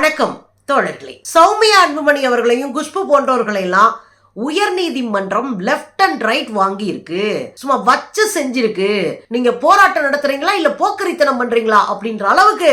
வணக்கம் தோழர்களே. சௌமியா அன்புமணி அவர்களையும் குஷ்பு போன்றவர்களையெல்லாம் உயர் நீதிமன்றம் லெஃப்ட் அண்ட் ரைட் வாங்கி இருக்கு சும்மா வச்சு செஞ்சிருக்கு. நீங்க போராட்டம் நடத்துறீங்களா இல்ல போக்கரித்தனம் பண்றீங்களா அப்படின்ற அளவுக்கு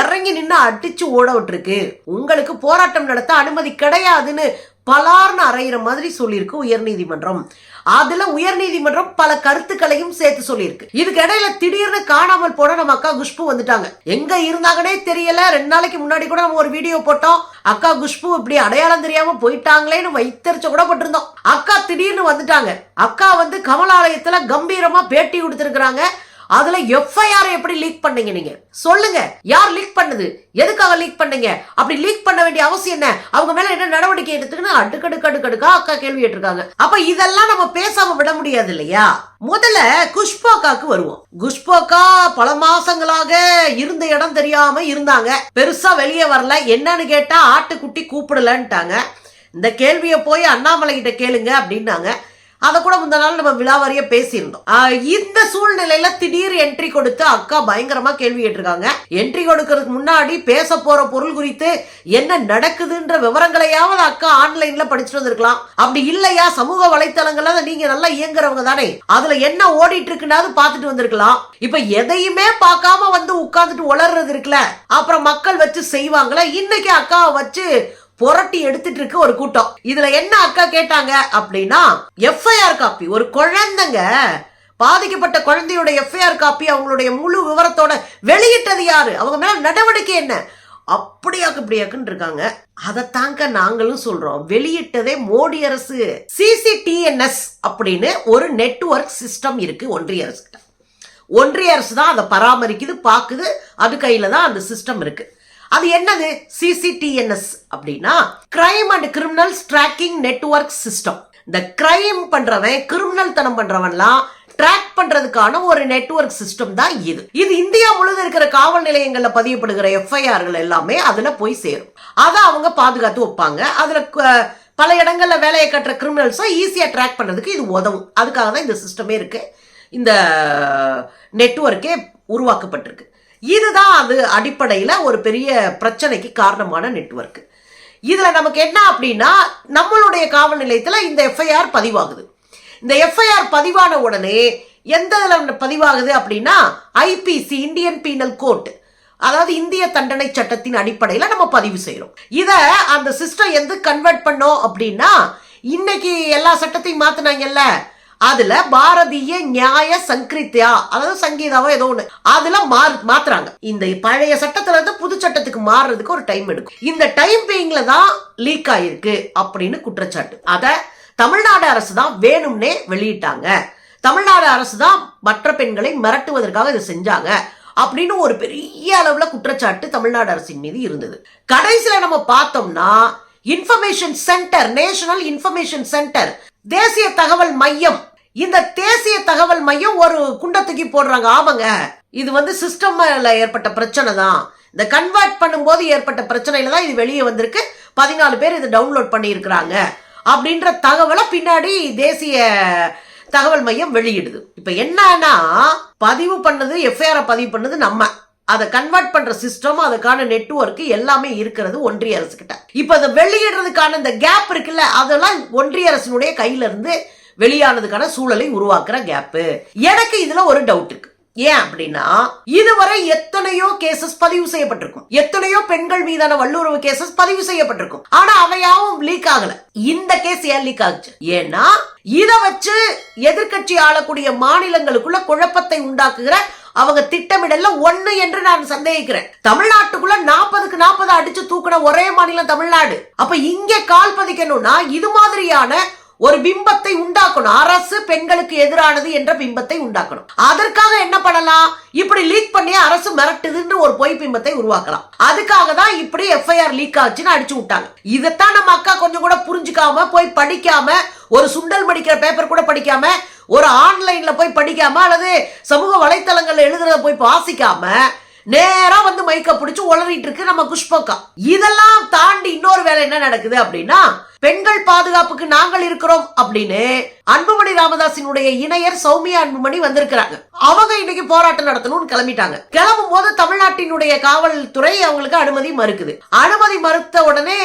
இறங்கி நின்று அடிச்சு ஓட விட்டுருக்கு. உங்களுக்கு போராட்டம் நடத்த அனுமதி கிடையாதுன்னு பலார்னு அறையிற மாதிரி சொல்லியிருக்கு உயர்நீதிமன்றம். அதுல உயர்நீதிமன்றம் பல கருத்துக்களையும் சேர்த்து சொல்லியிருக்கு. இதுக்கு இடையில திடீர்னு காணாமல் போன நம்ம அக்கா குஷ்பு வந்துட்டாங்க. எங்க இருந்தாங்கன்னே தெரியல. ரெண்டு நாளைக்கு முன்னாடி கூட நம்ம ஒரு வீடியோ போட்டோம். அக்கா குஷ்பு இப்படி அடையாளம் தெரியாம போயிட்டாங்களேன்னு வைத்தறிச்ச கூட பட்டிருந்தோம். அக்கா திடீர்னு வந்துட்டாங்க. அக்கா வந்து கமலாலயத்துல கம்பீரமா பேட்டி கொடுத்திருக்கிறாங்க. அதுல எஃப்ஐஆர் எப்படி லீக் பண்ணீங்க நீங்க? சொல்லுங்க. யார் லீக் பண்ணது? எதுக்காக லீக் பண்ணீங்க? அப்படி லீக் பண்ண வேண்டிய அவசியம் என்ன? அவங்க மேல என்ன நடவடிக்கை எடுத்துக்கணும் அடுக்கடுக்கு அடுக்கடுக்கா அக்கா கேள்வி கேட்டிருக்காங்க. அப்ப இதெல்லாம் நம்ம பேசாம விட முடியாது இல்லையா? முதல்ல குஷ்பாக்காக்கு வருவோம். குஷ்பாக்கா பல மாசங்களாக இருந்த இடம் தெரியாம இருந்தாங்க. பெருசா வெளியே வரல. என்னன்னு கேட்டா ஆட்டுக்குட்டி கூப்பிடலன்ட்டாங்க. இந்த கேள்வியை போய் அண்ணாமலை கிட்ட கேளுங்க அப்படின்னாங்க. அதை கூட முந்த நாள் நம்ம விழாவாரியா பேசியிருந்தோம். இந்த சூழ்நிலையில திடீர் என்ட்ரி கொடுத்து அக்கா பயங்கரமா கேள்வி கேட்டிருக்காங்க. என்ட்ரி கொடுக்கறதுக்கு முன்னாடி பேச போற பொருள் குறித்து என்ன நடக்குதுன்ற விவரங்களையாவது அக்கா ஆன்லைன்ல படிச்சுட்டு வந்திருக்கலாம். அப்படி இல்லையா? சமூக வலைத்தளங்கள்ல நீங்க நல்லா இயங்குறவங்க தானே. அதுல என்ன ஓடிட்டு இருக்குன்னாவது பார்த்துட்டு வந்திருக்கலாம். இப்ப எதையுமே பார்க்காம வந்து உட்கார்ந்துட்டு உளர்றது இருக்குல்ல. அப்புறம் மக்கள் வச்சு செய்வாங்களா. இன்னைக்கு அக்காவை வச்சு புரட்டி எடுத்துட்டு இருக்கு ஒரு கூட்டம். இதுல என்ன அக்கா கேட்டாங்க அப்படின்னா எஃப்ஐஆர் காப்பி ஒரு குழந்தைங்க பாதிக்கப்பட்ட குழந்தையோட எஃப்ஐஆர் காப்பி அவங்களுடைய முழு விவரத்தோட வெளியிட்டது யாரு? அவங்க மேல நடவடிக்கை என்ன? அப்படியாக்கு இப்படியாக்குன்னு இருக்காங்க. அதை நாங்களும் சொல்றோம். வெளியிட்டதே மோடி அரசு. சிசிடிஎன்எஸ் அப்படின்னு ஒரு நெட்வொர்க் சிஸ்டம் இருக்கு ஒன்றிய அரசு ஒன்றிய அரசு தான் அதை பராமரிக்குது பார்க்குது அது கையில் தான் அந்த சிஸ்டம் இருக்குது அது என்னது? சிசிடிஎன்எஸ் அப்படின்னா crime and criminals tracking network system இந்த கிரைம் பண்றவன் கிரிமினல் தனம் பண்றவன்லாம் ட்ராக் பண்றதுக்கான ஒரு நெட்வொர்க் சிஸ்டம் தான் இது. இது இந்தியா முழுவதும் இருக்கிற காவல் நிலையங்கள்ல பதியப்படுகிற எஃப்ஐஆர்கள் எல்லாமே அதுல போய் சேரும். அதை அவங்க பாதுகாத்து வைப்பாங்க. அதுல பல இடங்கள்ல வேலையை கட்டுற கிரிமினல்ஸை ஈஸியாக ட்ராக் பண்ணுறதுக்கு இது உதவும். அதுக்காக தான் இந்த சிஸ்டமே இருக்கு. இந்த நெட்ஒர்க்கே உருவாக்கப்பட்டிருக்கு. இதுதான் அது அடிப்படையில் ஒரு பெரிய பிரச்சனைக்கு காரணமான நெட்ஒர்க் இதில் நமக்கு என்ன அப்படின்னா நம்மளுடைய காவல் நிலையத்தில் இந்த எஃப்ஐஆர் பதிவாகுது. இந்த எஃப்ஐஆர் பதிவான உடனே எந்த இதில் பதிவாகுது அப்படின்னா ஐபிசி இந்தியன் பீனல் கோர்ட் அதாவது இந்திய தண்டனை சட்டத்தின் அடிப்படையில் நம்ம பதிவு செய்கிறோம் இதை அந்த சிஸ்டம் எந்த கன்வெர்ட் பண்ணோம் அப்படின்னா இன்னைக்கு எல்லா சட்டத்தையும் மாற்றினாங்கல்ல அதுல பாரதிய நியாய சங்கிருத்தியா அதாவது சங்கீதாவோ ஏதோ ஒண்ணு அதுல மாத்துறாங்க. இந்த பழைய சட்டத்துல இருந்து புது சட்டத்துக்கு மாறுறதுக்கு ஒரு டைம் எடுக்கும். இந்த டைம் பீயிங்ல தான் லீக் ஆயிருக்கு அப்படின்னு குற்றச்சாட்டு. அத தமிழ்நாடு அரசு தான் வேணும்னே வெளியிட்டாங்க. தமிழ்நாடு அரசு தான் மற்ற பெண்களை மிரட்டுவதற்காக இதை செஞ்சாங்க அப்படின்னு ஒரு பெரிய அளவுல குற்றச்சாட்டு தமிழ்நாடு அரசின் மீது இருந்தது. கடைசியில நம்ம பார்த்தோம்னா information centre national information centre தேசிய தகவல் மையம். இந்த தேசிய தகவல் மையம் ஒரு குண்டத்துக்கு போடுறாங்க ஆமாங்க. இது வந்து சிஸ்டம்ல ஏற்பட்ட பிரச்சனை தான் இந்த கன்வெர்ட் பண்ணும்போது ஏற்பட்ட பிரச்சனையில தான் இது வெளியே வந்திருக்கு. பதினாலு பேர் இது டவுன்லோட் பண்ணியிருக்கிறாங்க. அப்படின்ற தகவலை பின்னாடி தேசிய தகவல் மையம் வெளியிடுது. இப்போ என்னன்னா பதிவு பண்ணது எஃப்ஐஆரை பதிவு பண்ணது நம்ம. அதை கன்வெர்ட் பண்ற சிஸ்டம் அதுக்கான நெட்வொர்க் எல்லாமே இருக்கிறது ஒன்றிய அரசு கிட்ட. இப்போ அதை வெளியிடுறதுக்கான இந்த கேப் இருக்குல்ல அதெல்லாம் ஒன்றிய அரசினுடைய கையில இருந்து வெளியானதுக்கான சூழலை உருவாக்குற கேப்பு எனக்கு இதுல ஒரு டவுட் இருக்கு. ஏன் அப்படின்னா இதுவரை எத்தனையோ கேசஸ் பதிவு செய்யப்பட்டிருக்கும். எத்தனையோ பெண்கள் மீதான வல்லுறவு கேசஸ் பதிவு செய்யப்பட்டிருக்கும். ஆனா அவையாவும் லீக் ஆகல. இந்த கேஸ் ஏன் லீக் ஆகுச்சு? ஏன்னா இதை வச்சு எதிர்க்கட்சி ஆளக்கூடிய மாநிலங்களுக்குள்ள குழப்பத்தை உண்டாக்குகிற அவங்க திட்டமிடல ஒண்ணு என்று நான் சந்தேகிக்கிறேன். தமிழ்நாட்டுக்குள்ள நாற்பதுக்கு நாற்பது அடிச்சு தூக்குன ஒரே மாநிலம் தமிழ்நாடு. அப்ப இங்க கால் பதிக்கணும்னா இது மாதிரியான ஒரு பிம்பத்தை உண்டாக்கணும். அரசு பெண்களுக்கு எதிரானது என்ற பிம்பத்தை உண்டாக்கணும். அதற்காக என்ன பண்ணலாம்? இப்படி லீக் பண்ணி அரசு மிரட்டுதுன்னு ஒரு பொய் பிம்பத்தை உருவாக்கலாம். அதுக்காக தான் இப்படி எஃப்ஐஆர் லீக் ஆச்சுன்னு அடிச்சு விட்டாங்க. இதைத்தான் நம்ம அக்கா கொஞ்சம் கூட புரிஞ்சுக்காம போய் படிக்காம ஒரு சுண்டல் படிக்கிற பேப்பர் கூட படிக்காம ஒரு ஆன்லைன்ல போய் படிக்காம அல்லது சமூக வலைத்தளங்கள்ல எழுதுறத போய் வாசிக்காம நேரா வந்து மைக்க பிடிச்சு உளறிட்டு இருக்கு நம்ம குஷ்பக்கா. இதெல்லாம் தாண்டி இன்னொரு வேலை என்ன நடக்குது அப்படின்னா பெண்கள் பாதுகாப்புக்கு நாங்கள் இருக்கிறோம் அப்படின்னு அன்புமணி ராமதாசினுடைய இணையர் சௌமியா அன்புமணி வந்திருக்கிறாங்க. அவங்க இன்னைக்கு போராட்டம் நடத்தணும்னு கிளம்பிட்டாங்க. கிளம்பும் போது தமிழ்நாட்டினுடைய காவல்துறை அவங்களுக்கு அனுமதி மறுக்குது. அனுமதி மறுத்த உடனே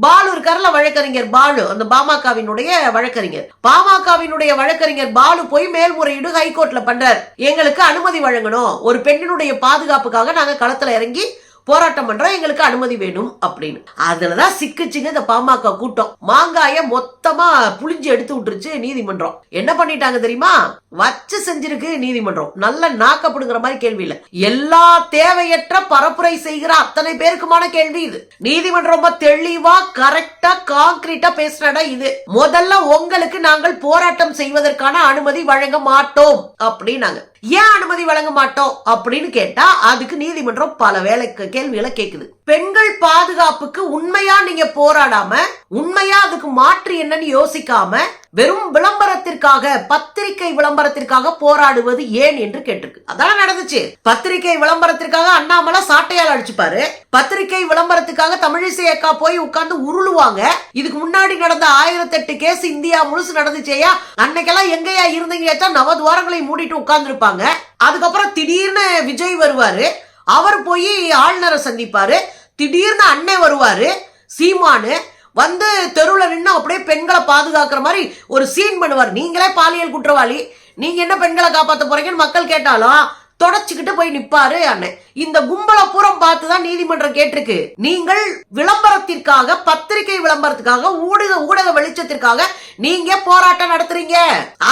பாலு இருக்காருல வழக்கறிஞர் பாலு அந்த பாமகவினுடைய வழக்கறிஞர். பாமகவினுடைய வழக்கறிஞர் பாலு போய் மேல்முறையீடு ஹைகோர்ட்ல பண்றார். எங்களுக்கு அனுமதி வழங்கணும். ஒரு பெண்ணினுடைய பாதுகாப்புக்காக நாங்க களத்துல இறங்கி போராட்டம் பண்றோம் எங்களுக்கு அனுமதி வேணும் அப்படின்னு. அதுலதான் சிக்கிச்சுங்க இந்த பாமக கூட்டம். மாங்காய மொத்தமா புளிஞ்சு எடுத்து விட்டுருச்சு நீதிமன்றம். என்ன பண்ணிட்டாங்க தெரியுமா? வச்சு செஞ்சிருக்கு நீதிமன்றம். நல்ல நாக்கப்படுங்கிற மாதிரி கேள்வி இல்ல. எல்லா தேவையற்ற பரப்புரை செய்கிற அத்தனை பேருக்குமான கேள்வி இது. நீதிமன்றம் ரொம்ப தெளிவா கரெக்டா காங்கிரீட்டா பேசுறடா இது. முதல்ல உங்களுக்கு நாங்கள் போராட்டம் செய்வதற்கான அனுமதி வழங்க மாட்டோம் அப்படின்னாங்க. ஏன் அனுமதி வழங்க மாட்டோம் அப்படின்னு கேட்டா அதுக்கு நீதிமன்றம் பல வேலை கேள்விகளை கேக்குது. பெண்கள் பாதுகாப்புக்கு உண்மையா நீங்க போராடாம உண்மையா அதுக்கு மாற்று என்னன்னு யோசிக்காம வெறும் விளம்பரத்திற்காக பத்திரிகை விளம்பரத்திற்காக போராடுவது ஏன் என்று கேட்டிருக்கு. அதான் நடந்துச்சு. பத்திரிகை விளம்பரத்திற்காக அண்ணாமலை சாட்டையால் அடிச்சுப்பாரு. பத்திரிகை விளம்பரத்துக்காக தமிழிசை அக்கா போய் உட்கார்ந்து உருளுவாங்க. இதுக்கு முன்னாடி நடந்த ஆயிரத்தி எட்டு கேஸ் இந்தியா முழுசு நடந்துச்சேயா? அன்னைக்கெல்லாம் எங்கேயா இருந்தீங்க நவதுவாரங்களை மூடிட்டு உட்கார்ந்துருப்பாங்க. அதுக்கப்புறம் திடீர்னு விஜய் வருவாரு. அவர் போய் ஆளுநரை சந்திப்பாரு. திடீர்னு அன்னை வருவாரு. சீமானு. வந்து தெருவில் நின்று அப்படியே பெண்களை பாதுகாக்கிற மாதிரி ஒரு சீன் பண்ணுவார். நீங்களே பாலியல் குற்றவாளி. நீங்க என்ன பெண்களை காப்பாற்ற போறீங்கன்னு மக்கள் கேட்டாலும் தொடச்சுக்கிட்டு போய் நிப்பாரு அண்ணன் இந்த கும்பல பூரம் பார்த்து தான் நீதிமன்றம் கேட்டிருக்கு. நீங்கள் விளம்பரத்திற்காக பத்திரிகை விளம்பரத்துக்காக ஊடக ஊடக வெளிச்சத்திற்காக நீங்க போராட்டம் நடத்துறீங்க.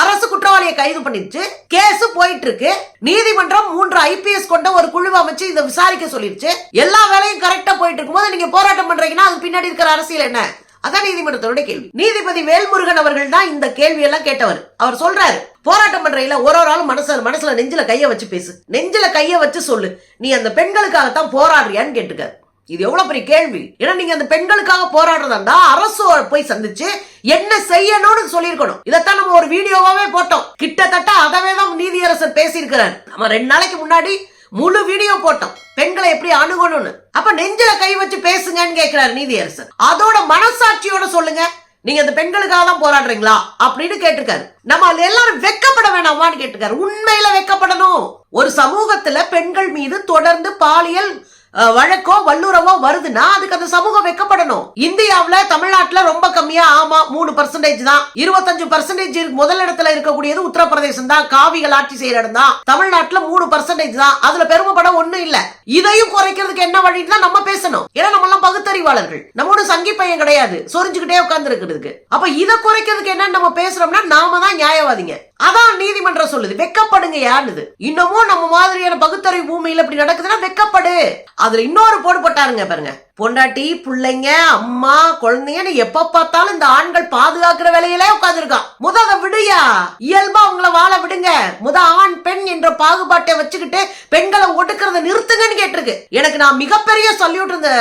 அரசு குற்றவாளியை கைது பண்ணிருச்சு கேஸ் போயிட்டு இருக்கு நீதிமன்றம் மூன்று ஐபிஎஸ் கொண்ட ஒரு குழு அமைச்சு இதை விசாரிக்க சொல்லிருச்சு எல்லா வேலையும் கரெக்டா போயிட்டு இருக்கும்போது நீங்க போராட்டம் பண்றீங்கன்னா அது பின்னாடி இருக்கிற அரசியல் என்ன? அதான் நீதிமன்றத்தோட கேள்வி. நீதிபதி வேல்முருகன் அவர்கள் தான் இந்த கேள்வி எல்லாம் கேட்டவர். அவர் சொல்றாரு போராட்டம் பண்றையில ஒரு ஒரு ஆளும் மனசுல மனசுல நெஞ்சில கைய வச்சு பேசு. நெஞ்சில கைய வச்சு சொல்லு. நீ அந்த பெண்களுக்காகத்தான் போராடுறியான்னு கேட்டுக்க. இது எவ்வளவு பெரிய கேள்வி. ஏன்னா நீங்க அந்த பெண்களுக்காக போராடுறதா இருந்தா அரசு போய் சந்திச்சு என்ன செய்யணும்னு சொல்லியிருக்கணும். இதைத்தான் நம்ம ஒரு வீடியோவாவே போட்டோம். கிட்டத்தட்ட அதவே தான் நீதியரசர் பேசியிருக்கிறார். நம்ம ரெண்டு நாளைக்கு முன்னாடி முழு வீடியோ போட்டோம். பெண்களை எப்படி அணுகணும்னு. அப்ப நெஞ்சில கை வச்சு பேசுங்கன்னு கேட்கிறாரு நீதியரசர். அதோட மனசாட்சியோட சொல்லுங்க. நீங்க அந்த பெண்களுக்காக தான் போராடுறீங்களா? அப்படின்னு கேட்டிருக்காரு. நம்ம அதுல எல்லாரும் வெக்கப்பட வேணாமான்னு கேட்டிருக்காரு. உண்மையில வெக்கப்படணும். ஒரு சமூகத்துல பெண்கள் மீது தொடர்ந்து பாலியல் வழக்கோ வல்லுறவோ வருதுன்னா அதுக்கு அந்த சமூகம் வைக்கப்படணும். இந்தியாவில் தமிழ்நாட்டுல ரொம்ப கம்மியா ஆமா மூணு பர்சன்டேஜ் தான். இருபத்தஞ்சு பர்சன்டேஜ் முதல் இடத்துல இருக்கக்கூடியது உத்தரப்பிரதேசம் தான். காவிகள் ஆட்சி செய்யற இடம் தான். தமிழ்நாட்டுல மூணு பர்சன்டேஜ் தான். அதுல பெருமைப்பட ஒண்ணும் இல்ல. இதையும் குறைக்கிறதுக்கு என்ன வழின்னு தான் நம்ம பேசணும். ஏன்னா நம்ம எல்லாம் பகுத்தறிவாளர்கள். நம்ம சங்கி பையன் கிடையாது. சொரிஞ்சுக்கிட்டே உட்கார்ந்து இருக்கிறதுக்கு அப்ப இதை குறைக்கிறதுக்கு என்ன நம்ம பேசுறோம்னா நாம தான் நியாயவாதிங்க. அதான் நீதிமன்றம் சொல்லுது. வெக்கப்படுங்க யாருது இன்னமும் நம்ம மாதிரியான பகுத்தறிவு பூமியில இப்படி நடக்குதுன்னா வெக்கப்படு. அதுல இன்னொரு போடு போட்டாருங்க பாருங்க. பொண்டாட்டி பிள்ளைங்க அம்மா குழந்தைங்கன்னு எப்ப பார்த்தாலும் இந்த ஆண்கள் பாதுகாக்கிற வேலையிலே உட்காந்துருக்கான் முத அதை விடுயா இயல்பா அவங்கள வாழ விடுங்க. முத ஆண் பெண் என்ற பாகுபாட்டை வச்சுக்கிட்டு பெண்களை ஒடுக்கிறத நிறுத்துங்கன்னு கேட்டிருக்கு. எனக்கு நான் மிகப்பெரிய சொல்லிவிட்டு இந்த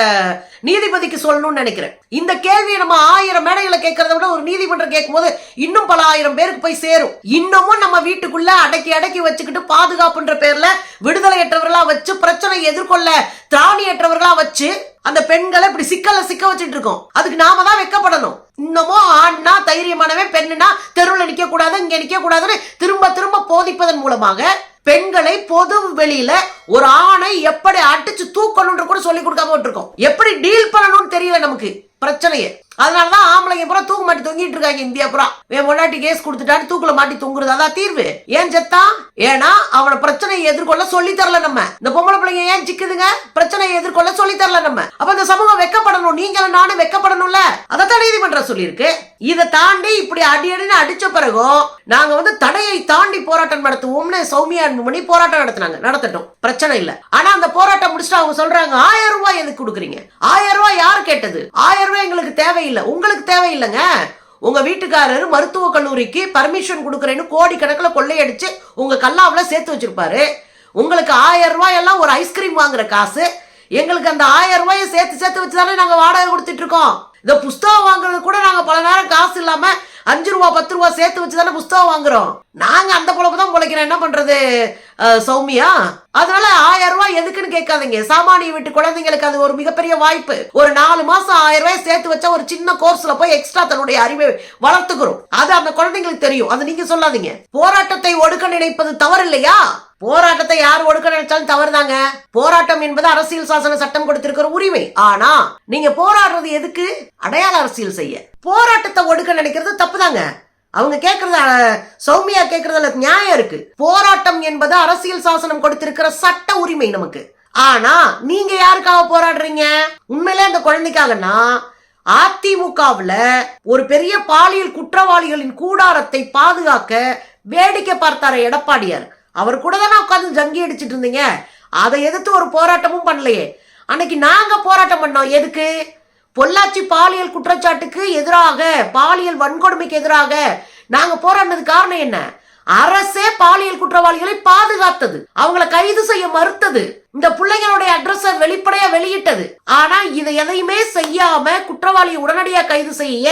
நீதிபதிக்கு சொல்லணும்னு நினைக்கிறேன். இந்த கேள்வியை நம்ம ஆயிரம் மேடைகளை கேட்கறத விட ஒரு நீதிமன்றம் கேட்கும்போது இன்னும் பல ஆயிரம் பேருக்கு போய் சேரும். இன்னமும் நம்ம வீட்டுக்குள்ள அடக்கி அடக்கி வச்சுக்கிட்டு பாதுகாப்புன்ற பேர்ல விடுதலையற்றவர்களா வச்சு பிரச்சனை எதிர்கொள்ள திராணியற்றவர்களா வச்சு அந்த பெண்களை இப்படி சிக்கல சிக்க வச்சுட்டு இருக்கோம். அதுக்கு நாம தான் வெக்கப்படணும். இன்னமும் ஆண்னா தைரியமானவன் பெண்ணுனா தெருவில் நிக்க கூடாது இங்க நிக்க கூடாதுன்னு திரும்ப திரும்ப போதிப்பதன் மூலமாக பெண்களை பொது வெளியில ஒரு ஆணை எப்படி அடிச்சு தூக்கணும்ன்ற கூட சொல்லி கொடுக்காம விட்டுருக்கோம். எப்படி டீல் பண்ணணும்னு தெரியல நமக்கு. பிரச்சனையே. அதனாலதான் ஆம்பளைங்க பூரா தூக்கு மாட்டி தொங்கிட்டு இருக்காங்க இந்தியா பூரா. என் பொண்டாட்டி கேஸ் கொடுத்துட்டான்னு தூக்குல மாட்டி தொங்குறது அதான் தீர்வு. ஏன் செத்தான் ஏன்னா அவன பிரச்சனையை எதிர்கொள்ள சொல்லி தரல நம்ம. இந்த பொம்பளை பிள்ளைங்க ஏன் சிக்குதுங்க? பிரச்சனையை எதிர்கொள்ள சொல்லி தரல நம்ம. அப்ப இந்த சமூகம் வெக்கப்படணும். நீங்களும் நானும் வெக்கப்படணும்ல? அதத்தான் நீதிமன்றம் சொல்லியிருக்கு. இதை தாண்டி இப்படி அடி அடின்னு அடிச்ச பிறகும் நாங்க வந்து தடையை தாண்டி போராட்டம் நடத்துவோம்னு சௌமியா அன்புமணி போராட்டம் நடத்தினாங்க. நடத்தட்டும். பிரச்சனை இல்ல. ஆனா அந்த போராட்டம் முடிச்சுட்டு அவங்க சொல்றாங்க ஆயிரம் ரூபாய் எதுக்கு கொடுக்குறீங்க? ஆயிரம் ரூபாய் யார் கேட்டது? ஆயிரம் ரூபாய் எங்களுக்கு தேவை தேவையில்லை. உங்களுக்கு தேவையில்லைங்க. உங்க வீட்டுக்காரர் மருத்துவ கல்லூரிக்கு பர்மிஷன் கொடுக்குறேன்னு கோடி கணக்கில் கொள்ளையடிச்சு உங்க கல்லாவுல சேர்த்து வச்சிருப்பாரு. உங்களுக்கு ஆயிரம் ரூபாய் எல்லாம் ஒரு ஐஸ்கிரீம் வாங்குற காசு. எங்களுக்கு அந்த ஆயிரம் ரூபாயை சேர்த்து சேர்த்து வச்சு தானே நாங்கள் வாடகை கொடுத்துட்டு இருக்கோம். இந்த புஸ்தகம் வாங்குறது கூட நாங்கள் பல நேரம் காசு இல்லாம அஞ்சு ரூபா பத்து ரூபா சேர்த்து வச்சு தானே புஸ்தகம் வாங்குறோம். நாங்க அந்த பொழப்பு தான் பொழைக்கிறோம். என்ன பண்றது? சௌமியா? அதனால ஆயிரம் ரூபாய் எதுக்குன்னு கேட்காதீங்க. சாமானிய வீட்டு குழந்தைங்களுக்கு அது ஒரு மிகப்பெரிய வாய்ப்பு. ஒரு நாலு மாசம் ஆயிரம் ரூபாய் சேர்த்து வச்சா ஒரு சின்ன கோர்ஸ்ல போய் எக்ஸ்ட்ரா தன்னுடைய அறிவை வளர்த்துக்கிறோம். அது அந்த குழந்தைங்களுக்கு தெரியும். அது நீங்க சொல்லாதீங்க. போராட்டத்தை ஒடுக்க நினைப்பது தவறு இல்லையா போராட்டத்தை யார் ஒடுக்க நினைச்சாலும் தவறுதாங்க. போராட்டம் என்பது அரசியல் சாசன சட்டம் கொடுத்திருக்கிற உரிமை. ஆனா நீங்க போராடுறது எதுக்கு? அடையாள அரசியல் செய்ய. போராட்டத்தை ஒடுக்க நினைக்கிறது தப்புதாங்க. அவங்க கேக்குறது சௌமியா கேட்கறதுல நியாயம் இருக்கு. போராட்டம் என்பது அரசியல் சாசனம் கொடுத்திருக்கிற சட்ட உரிமை நமக்கு. ஆனா நீங்க யாருக்காக போராடுறீங்க? உண்மையிலே அந்த குழந்தைக்காகனா? அதிமுகவுல ஒரு பெரிய பாலியல் குற்றவாளிகளின் கூடாரத்தை பாதுகாக்க வேடிக்கை பார்த்தார எடப்பாடியார். அவர் கூட தானே உட்காந்து ஜங்கி அடிச்சிட்டு இருந்தீங்க. அதை எதிர்த்து ஒரு போராட்டமும் பண்ணலையே. அன்னைக்கு நாங்க போராட்டம் பண்ணோம். எதுக்கு? பொள்ளாச்சி பாலியல் குற்றச்சாட்டுக்கு எதிராக பாலியல் வன்கொடுமைக்கு எதிராக நாங்க போராடினது காரணம் என்ன? அரசே பாலியல் குற்றவாளிகளை பாதுகாத்தது. அவங்கள கைது செய்ய மறுத்தது. இந்த பிள்ளைங்களுடைய அட்ரஸ வெளிப்படையா வெளியிட்டது. ஆனா இதை எதையுமே செய்யாம குற்றவாளியை உடனடியா கைது செய்ய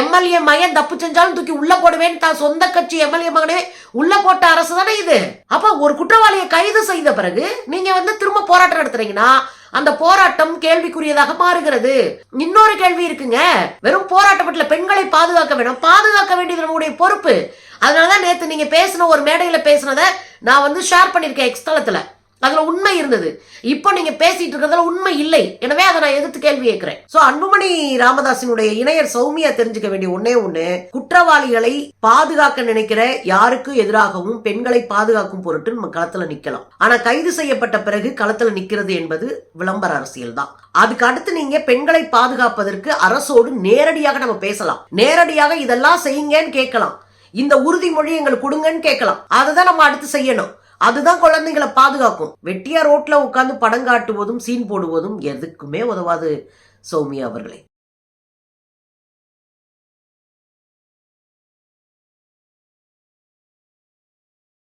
எம்எல்ஏ மகன் தப்பு செஞ்சாலும் தூக்கி உள்ள போடுவேன் தான் சொந்த கட்சி எம்எல்ஏ மகனே உள்ள போட்ட அரசு தானே இது? அப்ப ஒரு குற்றவாளியை கைது செய்த பிறகு நீங்க வந்து திரும்ப போராட்டம் நடத்துறீங்கன்னா அந்த போராட்டம் கேள்விக்குரியதாக மாறுகிறது. இன்னொரு கேள்வி இருக்குங்க. வெறும் போராட்டப்பட்டுல பெண்களை பாதுகாக்க வேணும். பாதுகாக்க வேண்டியது நம்முடைய பொறுப்பு. அதனாலதான் நேத்து நீங்க பேசின ஒரு மேடையில பேசினதை நான் வந்து ஷேர் பண்ணிருக்கேன் எக்ஸ்தலத்துல அதுல உண்மை இருந்தது. இப்போ நீங்க பேசிட்டு இருக்கிறதுல உண்மை இல்லை. எனவே அதை நான் எதிர்த்து கேள்வி கேட்கிறேன். சோ அன்புமணி ராமதாசினுடைய இணையர் சௌமியா தெரிஞ்சுக்க வேண்டிய ஒன்னே ஒண்ணு குற்றவாளிகளை பாதுகாக்க நினைக்கிற யாருக்கு எதிராகவும் பெண்களை பாதுகாக்கும் பொருட்டு நம்ம களத்துல நிக்கலாம். ஆனா கைது செய்யப்பட்ட பிறகு களத்துல நிக்கிறது என்பது விளம்பர அரசியல் தான். அதுக்கு அடுத்து நீங்க பெண்களை பாதுகாப்பதற்கு அரசோடு நேரடியாக நம்ம பேசலாம். நேரடியாக இதெல்லாம் செய்யுங்கன்னு கேட்கலாம். இந்த உறுதிமொழி எங்களுக்கு கொடுங்கன்னு கேட்கலாம். அதுதான் நம்ம அடுத்து செய்யணும். அதுதான் குழந்தைங்களை பாதுகாக்கும். வெட்டியா ரோட்ல உட்காந்து படம் காட்டுவதும் சீன் போடுவதும் எதுக்குமே உதவாது சௌமியா அவர்களே.